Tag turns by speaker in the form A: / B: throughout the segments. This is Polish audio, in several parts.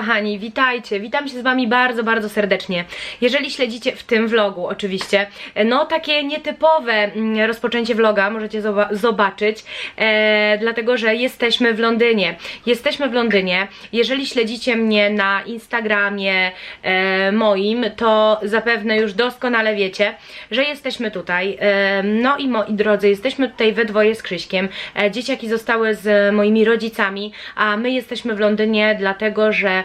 A: kochani, witajcie, witam się z wami bardzo, bardzo serdecznie. Jeżeli śledzicie w tym vlogu oczywiście, no takie nietypowe mm, rozpoczęcie vloga możecie zoba- zobaczyć, e, dlatego że jesteśmy w Londynie. Jesteśmy w Londynie. Jeżeli śledzicie mnie na Instagramie e, moim, to zapewne już doskonale wiecie, że jesteśmy tutaj. E, no i moi drodzy, jesteśmy tutaj we dwoje z Krzyśkiem. E, dzieciaki zostały z moimi rodzicami, a my jesteśmy w Londynie, dlatego że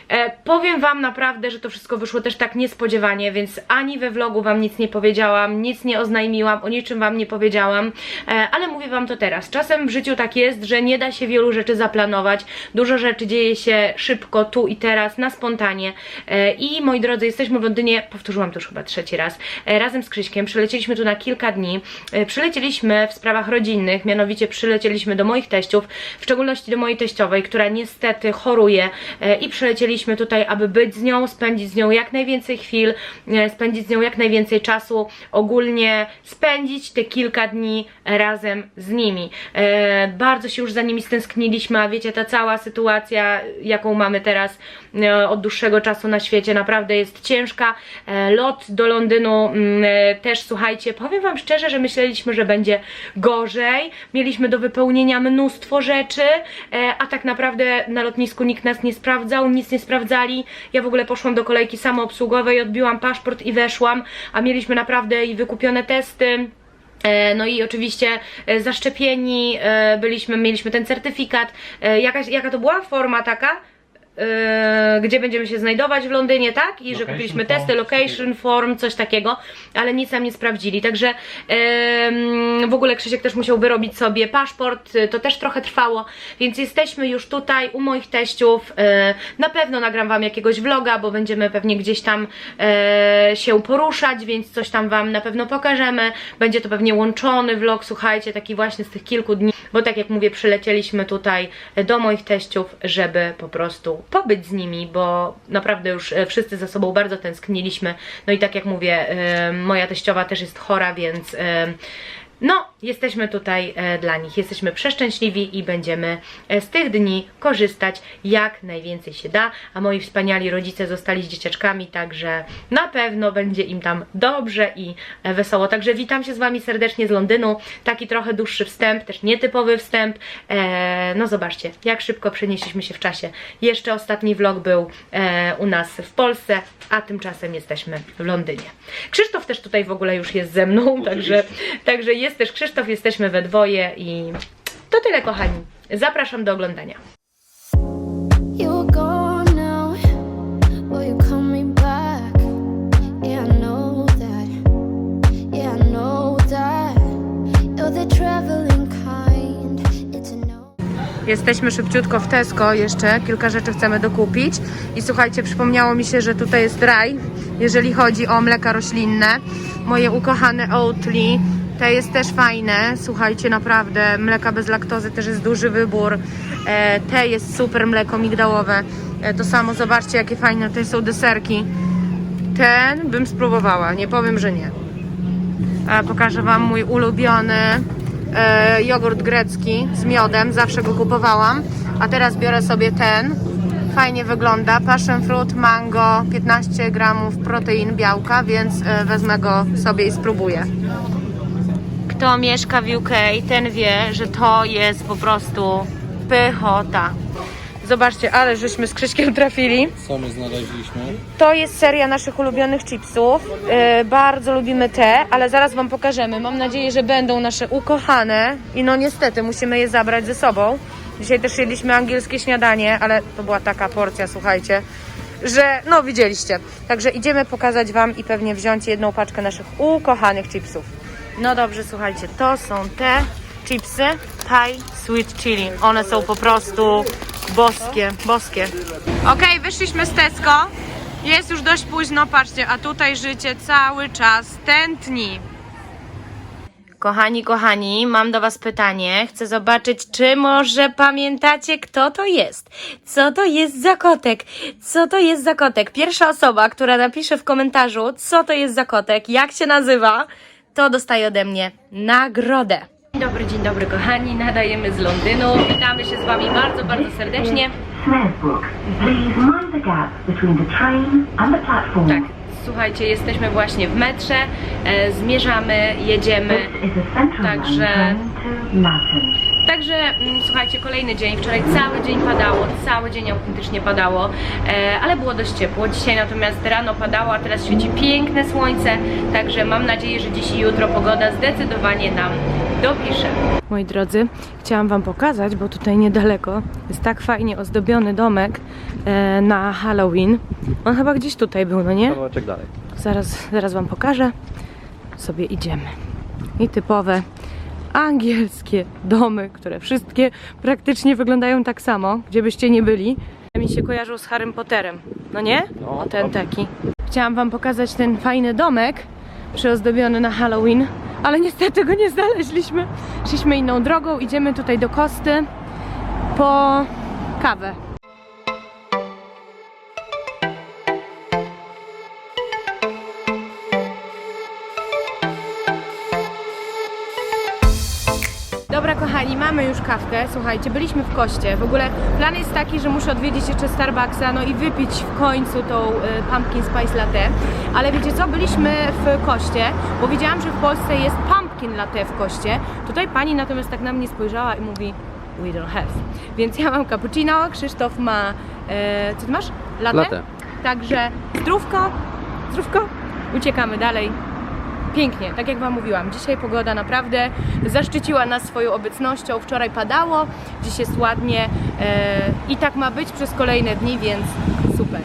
A: E, powiem Wam naprawdę, że to wszystko wyszło też tak niespodziewanie, więc ani we vlogu Wam nic nie powiedziałam, nic nie oznajmiłam, o niczym Wam nie powiedziałam, e, ale mówię Wam to teraz. Czasem w życiu tak jest, że nie da się wielu rzeczy zaplanować, dużo rzeczy dzieje się szybko, tu i teraz, na spontanie. E, I moi drodzy, jesteśmy w Londynie, powtórzyłam to już chyba trzeci raz, e, razem z Krzyśkiem, przylecieliśmy tu na kilka dni, e, przylecieliśmy w sprawach rodzinnych, mianowicie przylecieliśmy do moich teściów, w szczególności do mojej teściowej, która niestety choruje e, i przylecieliśmy tutaj, aby być z nią, spędzić z nią jak najwięcej chwil, e, spędzić z nią jak najwięcej czasu, ogólnie spędzić te kilka dni razem z nimi. E, bardzo się już za nimi stęskniliśmy, a wiecie, ta cała sytuacja, jaką mamy teraz e, od dłuższego czasu na świecie, naprawdę jest ciężka. Lot do Londynu mm, też, słuchajcie, powiem Wam szczerze, że myśleliśmy, że będzie gorzej. Mieliśmy do wypełnienia mnóstwo rzeczy, a tak naprawdę na lotnisku nikt nas nie sprawdzał, nic nie sprawdzali. Ja w ogóle poszłam do kolejki samoobsługowej, odbiłam paszport i weszłam, a mieliśmy naprawdę i wykupione testy. E, No i oczywiście e, zaszczepieni e, byliśmy, mieliśmy ten certyfikat. Jakaś, jaka to była forma taka? E, Gdzie będziemy się znajdować w Londynie, tak? I że
B: Location
A: kupiliśmy
B: form,
A: testy, location form, coś takiego, ale nic nam nie sprawdzili. Także em, w ogóle Krzysiek też musiał wyrobić sobie paszport, e, to też trochę trwało, więc jesteśmy już tutaj u moich teściów. E, Na pewno nagram Wam jakiegoś vloga, bo będziemy pewnie gdzieś tam e, się poruszać, więc coś tam Wam na pewno pokażemy. Będzie to pewnie łączony vlog, słuchajcie, taki właśnie z tych kilku dni, bo tak jak mówię, przylecieliśmy tutaj do moich teściów, żeby po prostu pobyć z nimi, bo naprawdę już e, wszyscy ze sobą bardzo tęskniliśmy. No i tak jak mówię, e, moja teściowa też jest chora, więc e, no, jesteśmy tutaj e, dla nich. Jesteśmy przeszczęśliwi i będziemy e, z tych dni korzystać jak najwięcej się da. A moi wspaniali rodzice zostali z dzieciaczkami, także na pewno będzie im tam dobrze i e, wesoło. Także witam się z Wami serdecznie z Londynu. Taki trochę dłuższy wstęp, też nietypowy wstęp. No zobaczcie, jak szybko przenieśliśmy się w czasie. Jeszcze ostatni vlog był u nas w Polsce, a tymczasem jesteśmy w Londynie. Krzysztof też tutaj w ogóle już jest ze mną, także, także jest też Krzysztof, jesteśmy we dwoje i to tyle kochani. Zapraszam do oglądania.
C: No.
A: Jesteśmy szybciutko w Tesco jeszcze, kilka rzeczy chcemy dokupić i słuchajcie, przypomniało mi się, że tutaj jest raj, jeżeli chodzi o mleka roślinne. Moje ukochane Oatly, te jest też fajne, słuchajcie, naprawdę, mleka bez laktozy też jest duży wybór. E, te jest super mleko migdałowe. E, to samo, zobaczcie jakie fajne tutaj są deserki. Ten bym spróbowała, nie powiem, że nie. Pokażę Wam mój ulubiony e, jogurt grecki z miodem, zawsze go kupowałam, a teraz biorę sobie ten, fajnie wygląda, passion fruit, mango, 15 gramów protein, białka, więc wezmę go sobie i spróbuję. Kto mieszka w UK, ten wie, że to jest po prostu pychota. Zobaczcie, ale żeśmy z Krzyśkiem trafili.
B: Co my znaleźliśmy?
A: To jest seria naszych ulubionych chipsów. Yy, bardzo lubimy te, ale zaraz Wam pokażemy. Mam nadzieję, że będą nasze ukochane. I no niestety musimy je zabrać ze sobą. Dzisiaj też jedliśmy angielskie śniadanie, ale to była taka porcja, słuchajcie, że no widzieliście. Także idziemy pokazać Wam i pewnie wziąć jedną paczkę naszych ukochanych chipsów. No dobrze, słuchajcie, to są te chipsy Thai Sweet Chili. One są po prostu boskie, boskie. Okej, wyszliśmy z Tesco. Jest już dość późno, patrzcie, a tutaj życie cały czas tętni. Kochani, kochani, mam do Was pytanie. Chcę zobaczyć, czy może pamiętacie, kto to jest? Co to jest za kotek? Co to jest za kotek? Pierwsza osoba, która napisze w komentarzu, co to jest za kotek, jak się nazywa, to dostaje ode mnie nagrodę. Dzień dobry, dzień dobry kochani, nadajemy z Londynu. Witamy się z Wami bardzo, bardzo serdecznie. Tak, słuchajcie, jesteśmy właśnie w metrze, e, zmierzamy, jedziemy. Także- Także mm, słuchajcie, kolejny dzień. Wczoraj cały dzień padało, cały dzień autentycznie padało, e, ale było dość ciepło. Dzisiaj natomiast rano padało, a teraz świeci piękne słońce. Także mam nadzieję, że dziś i jutro pogoda zdecydowanie nam dopisze. Moi drodzy, chciałam Wam pokazać, bo tutaj niedaleko jest tak fajnie ozdobiony domek e, na Halloween. On chyba gdzieś tutaj był, no nie?
D: Kawałeczek dalej.
A: Zaraz, zaraz Wam pokażę. Sobie idziemy. I typowe angielskie domy, które wszystkie praktycznie wyglądają tak samo, gdzie byście nie byli. Mi się kojarzą z Harrym Potterem, no nie?
D: No,
A: o ten taki. Chciałam Wam pokazać ten fajny domek przyozdobiony na Halloween, ale niestety go nie znaleźliśmy. Szliśmy inną drogą, idziemy tutaj do Kosty po kawę. Mamy już kawkę. Słuchajcie, byliśmy w Koście. W ogóle plan jest taki, że muszę odwiedzić jeszcze Starbucksa, no i wypić w końcu tą y, pumpkin spice latte. Ale wiecie co, byliśmy w Koście, bo wiedziałam, że w Polsce jest pumpkin latte w Koście. Tutaj pani natomiast tak na mnie spojrzała i mówi we don't have. Więc ja mam cappuccino, Krzysztof ma, e, co ty masz? Latte?
D: Latte.
A: Także zdrówko, zdrówko, uciekamy dalej. Pięknie, tak jak Wam mówiłam, dzisiaj pogoda naprawdę zaszczyciła nas swoją obecnością. Wczoraj padało, dziś jest ładnie e, i tak ma być przez kolejne dni, więc super.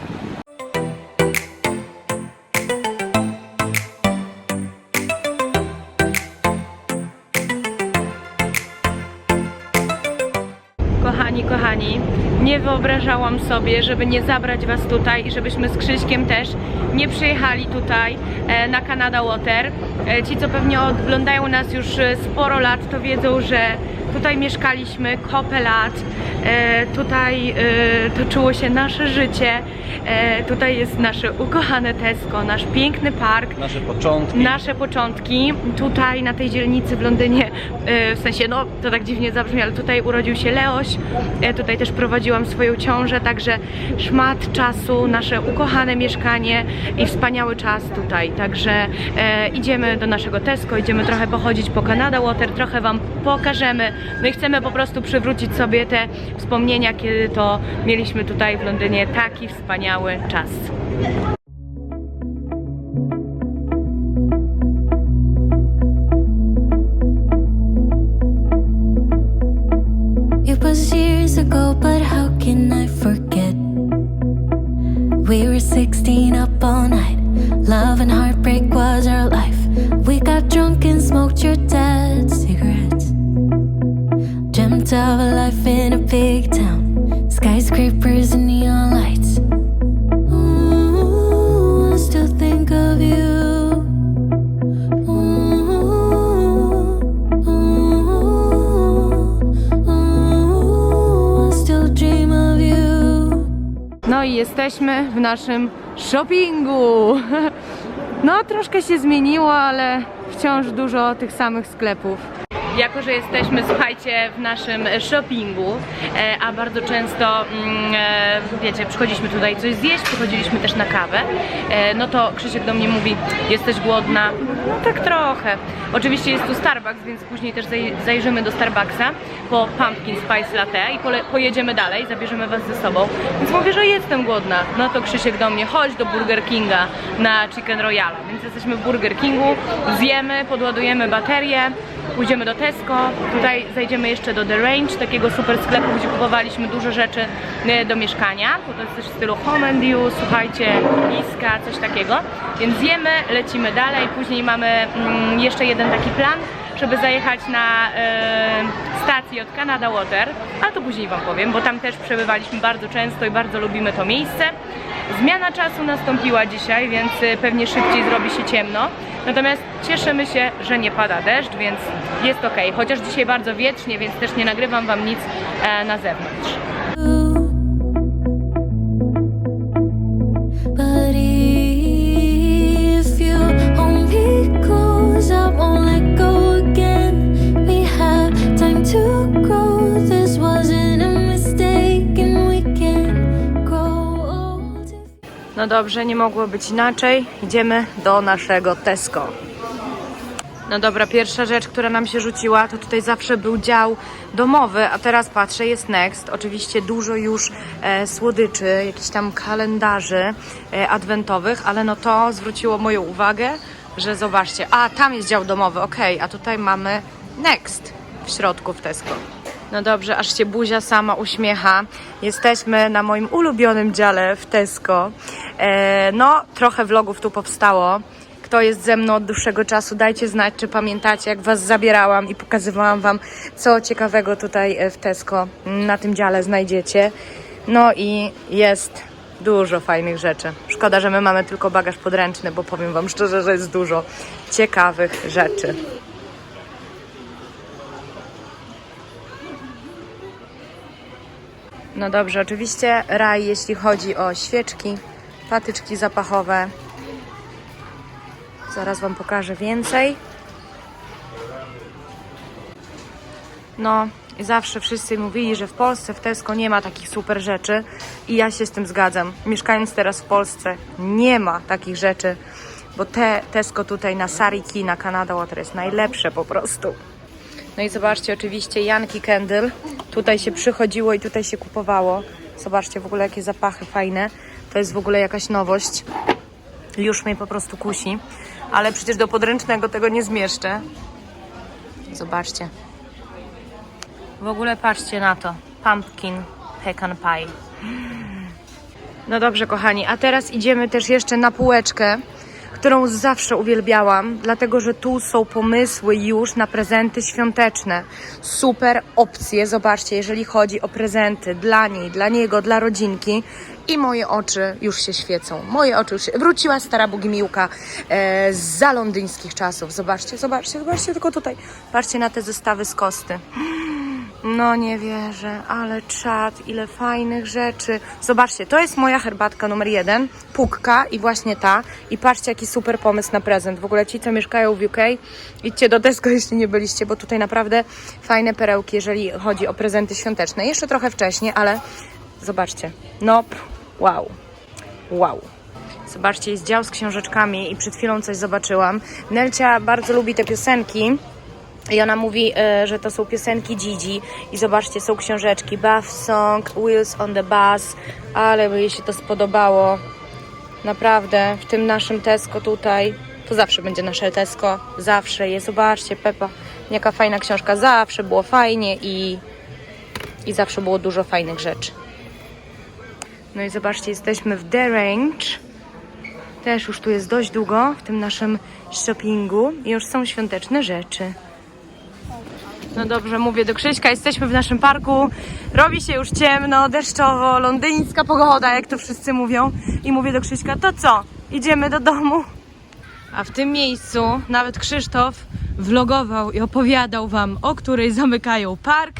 A: Wyobrażałam sobie, żeby nie zabrać Was tutaj i żebyśmy z Krzyśkiem też nie przyjechali tutaj e, na Canada Water. E, ci, co pewnie oglądają nas już e, sporo lat, to wiedzą, że tutaj mieszkaliśmy kopę lat, tutaj toczyło się nasze życie, tutaj jest nasze ukochane Tesco, nasz piękny park,
D: Nasze początki.
A: nasze początki tutaj na tej dzielnicy w Londynie, w sensie, no to tak dziwnie zabrzmi, ale tutaj urodził się Leoś, e, tutaj też prowadziłam swoją ciążę, także szmat czasu, nasze ukochane mieszkanie i wspaniały czas tutaj, także e, idziemy do naszego Tesco, idziemy trochę pochodzić po Canada Water, trochę Wam pokażemy, no i chcemy po prostu przywrócić sobie te wspomnienia, kiedy to mieliśmy tutaj w Londynie taki wspaniały czas.
C: 16 up all night. Love and heartbreak was our life. We got drunk and smoked your dad's cigarettes. Dreamt of a life in a big town. Skyscrapers and
A: jesteśmy w naszym shoppingu. No, troszkę się zmieniło, ale wciąż dużo tych samych sklepów. Jako, że jesteśmy, słuchajcie, w naszym shoppingu, e, a bardzo często, mm, e, wiecie, przychodziliśmy tutaj coś zjeść, przychodziliśmy też na kawę, e, no to Krzysiek do mnie mówi, jesteś głodna? No tak trochę. Oczywiście jest tu Starbucks, więc później też zaj- zajrzymy do Starbucksa po Pumpkin Spice Latte i pojedziemy dalej, zabierzemy Was ze sobą. Więc mówię, że jestem głodna. No to Krzysiek do mnie, chodź do Burger Kinga na Chicken Royale. Więc jesteśmy w Burger Kingu, zjemy, podładujemy baterię, pójdziemy do Tesco, tutaj zajdziemy jeszcze do The Range, takiego super sklepu, gdzie kupowaliśmy dużo rzeczy e, do mieszkania, bo to jest też w stylu Home and You, słuchajcie, Iska, coś takiego. Więc zjemy, lecimy dalej, później mamy mm, jeszcze jeden taki plan, żeby zajechać na e, stację od Canada Water, a to później Wam powiem, bo tam też przebywaliśmy bardzo często i bardzo lubimy to miejsce. Zmiana czasu nastąpiła dzisiaj, więc e, pewnie szybciej zrobi się ciemno. Natomiast cieszymy się, że nie pada deszcz, więc jest ok. Chociaż dzisiaj bardzo wietrznie, więc też nie nagrywam Wam nic e, na zewnątrz. No dobrze, nie mogło być inaczej. Idziemy do naszego Tesco. No dobra, pierwsza rzecz, która nam się rzuciła, to tutaj zawsze był dział domowy, a teraz patrzę, jest Next. Oczywiście dużo już e, słodyczy, jakichś tam kalendarzy e, adwentowych, ale no to zwróciło moją uwagę, że zobaczcie, a tam jest dział domowy, okej, a tutaj mamy Next w środku w Tesco. No dobrze, aż się buzia sama uśmiecha. Jesteśmy na moim ulubionym dziale w Tesco. E, no, trochę vlogów tu powstało. Kto jest ze mną od dłuższego czasu, dajcie znać, czy pamiętacie, jak Was zabierałam i pokazywałam Wam, co ciekawego tutaj e, w Tesco na tym dziale znajdziecie. No i jest dużo fajnych rzeczy. Szkoda, że my mamy tylko bagaż podręczny, bo powiem Wam szczerze, że jest dużo ciekawych rzeczy. No dobrze, oczywiście raj, jeśli chodzi o świeczki, patyczki zapachowe. Zaraz Wam pokażę więcej. No zawsze wszyscy mówili, że w Polsce w Tesco nie ma takich super rzeczy i ja się z tym zgadzam. Mieszkając teraz w Polsce nie ma takich rzeczy, bo te Tesco tutaj na Sariki, na Canada Water jest najlepsze po prostu. No i zobaczcie, oczywiście Yankee Candle. Tutaj się przychodziło i tutaj się kupowało. Zobaczcie w ogóle jakie zapachy fajne. To jest w ogóle jakaś nowość. Już mnie po prostu kusi. Ale przecież do podręcznego tego nie zmieszczę. Zobaczcie. W ogóle patrzcie na to. Pumpkin pecan pie. No dobrze, kochani, a teraz idziemy też jeszcze na półeczkę, którą zawsze uwielbiałam, dlatego że tu są pomysły już na prezenty świąteczne. Super opcje, zobaczcie, jeżeli chodzi o prezenty dla niej, dla niego, dla rodzinki. I moje oczy już się świecą. Moje oczy już się... Wróciła stara Bogimiłka e, za londyńskich czasów. Zobaczcie, zobaczcie, zobaczcie tylko tutaj. Patrzcie na te zestawy z kosty. No nie wierzę, ale czad, ile fajnych rzeczy. Zobaczcie, to jest moja herbatka numer jeden, pukka i właśnie ta. I patrzcie, jaki super pomysł na prezent. W ogóle ci, co mieszkają w UK, idźcie do Tesco, jeśli nie byliście, bo tutaj naprawdę fajne perełki, jeżeli chodzi o prezenty świąteczne. Jeszcze trochę wcześniej, ale zobaczcie. No, wow. Wow. Zobaczcie, jest dział z książeczkami i przed chwilą coś zobaczyłam. Nelcia bardzo lubi te piosenki. I ona mówi, e, że to są piosenki Gigi i zobaczcie, są książeczki Bath Song, Wheels on the Bus, ale by jej się to spodobało. Naprawdę, w tym naszym Tesco tutaj, to zawsze będzie nasze Tesco, zawsze jest. Zobaczcie, Pepa, jaka fajna książka, zawsze było fajnie i, i zawsze było dużo fajnych rzeczy. No i zobaczcie, jesteśmy w The Range. Też już tu jest dość długo w tym naszym shoppingu i już są świąteczne rzeczy. No dobrze, mówię do Krzyśka, jesteśmy w naszym parku, robi się już ciemno, deszczowo, londyńska pogoda, jak to wszyscy mówią. I mówię do Krzyśka, to co, idziemy do domu? A w tym miejscu nawet Krzysztof vlogował i opowiadał Wam, o której zamykają park.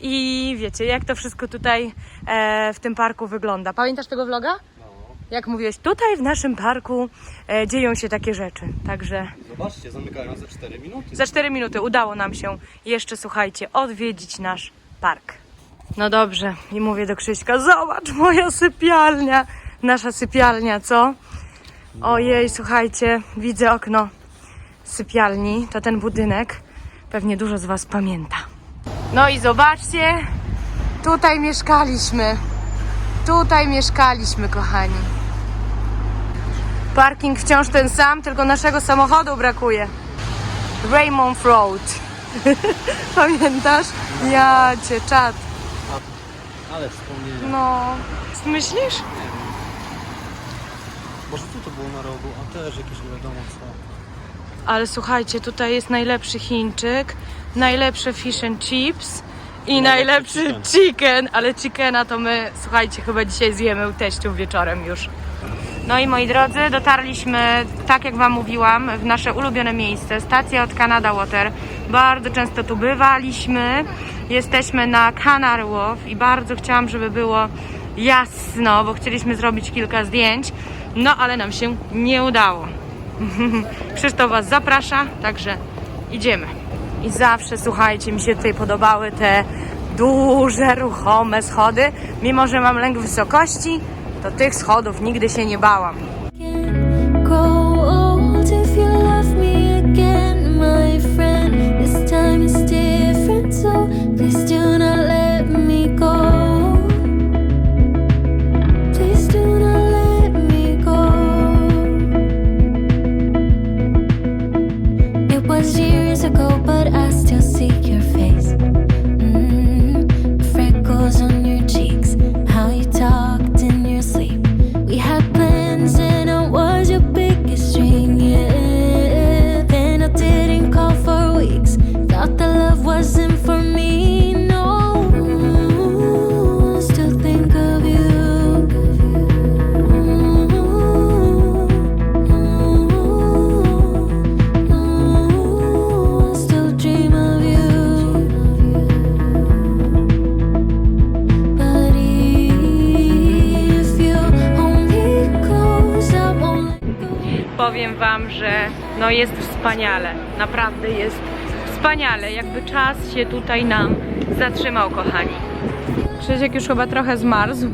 A: I wiecie, jak to wszystko tutaj e, w tym parku wygląda. Pamiętasz tego vloga? Jak mówiłeś, tutaj w naszym parku e, dzieją się takie rzeczy. Także
D: Zobaczcie, zamykają za 4 minuty.
A: za 4 minuty udało nam się jeszcze, słuchajcie, odwiedzić nasz park. No dobrze, i mówię do Krzyśka, zobacz moja sypialnia. Nasza sypialnia, co? Ojej, słuchajcie, widzę okno sypialni, to ten budynek. Pewnie dużo z Was pamięta. No i zobaczcie, tutaj mieszkaliśmy. Tutaj mieszkaliśmy, kochani. Parking wciąż ten sam, tylko naszego samochodu brakuje. Raymond Road. Pamiętasz? Ja cię czad.
D: Ale wspomnienia.
A: No. Myślisz?
D: Może tu to było na rogu, a też jakieś nie wiadomo co.
A: Ale słuchajcie, tutaj jest najlepszy Chińczyk, najlepsze fish and chips i najlepszy
D: chicken.
A: ale chickena to my, słuchajcie, chyba dzisiaj zjemy u teściów wieczorem już. No i moi drodzy, dotarliśmy, tak jak Wam mówiłam, w nasze ulubione miejsce, stacja od Canada Water. Bardzo często tu bywaliśmy. Jesteśmy na Canary Wharf i bardzo chciałam, żeby było jasno, bo chcieliśmy zrobić kilka zdjęć, no ale nam się nie udało. Krzysztof Was zaprasza, także idziemy. I zawsze, słuchajcie, mi się tutaj podobały te duże, ruchome schody. Mimo, że mam lęk wysokości,
C: to tych schodów nigdy się nie bałam. Wspaniale. Naprawdę jest wspaniale. Jakby czas się tutaj nam zatrzymał, kochani. Krzysiek już chyba trochę zmarzł.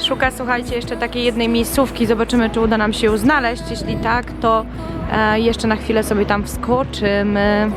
C: Szuka, słuchajcie, jeszcze takiej jednej miejscówki. Zobaczymy, czy uda nam się ją znaleźć. Jeśli tak, to e, jeszcze na chwilę sobie tam wskoczymy.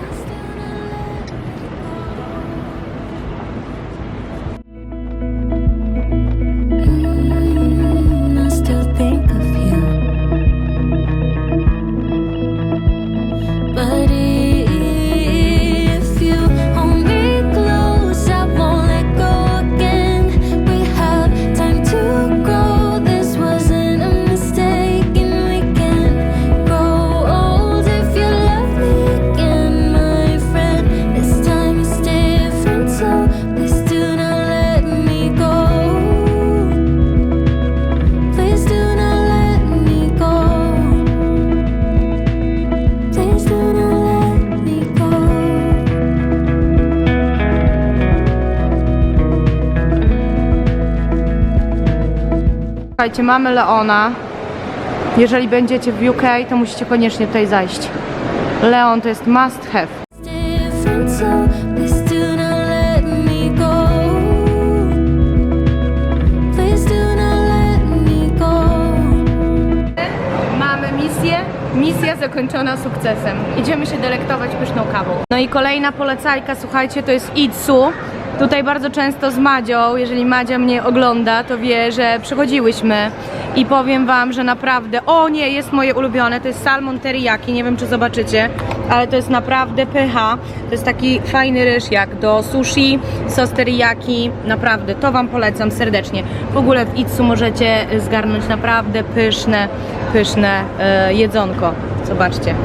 C: Słuchajcie, mamy Leona. Jeżeli będziecie w UK, to musicie koniecznie tutaj zajść. Leon to jest must have. Mamy misję. Misja zakończona sukcesem. Idziemy się delektować pyszną kawą. No i kolejna polecajka, słuchajcie, to jest Itsu. Tutaj bardzo często z Madzią, jeżeli Madzia mnie ogląda, to wie, że przychodziłyśmy i powiem wam, że naprawdę, o nie, jest moje ulubione, to jest salmon teriyaki, nie wiem czy zobaczycie, ale to jest naprawdę pycha. To jest taki fajny ryż jak do sushi, sos teriyaki, naprawdę, to wam polecam serdecznie. W ogóle w Itsu możecie zgarnąć naprawdę pyszne, pyszne e, jedzonko. Zobaczcie.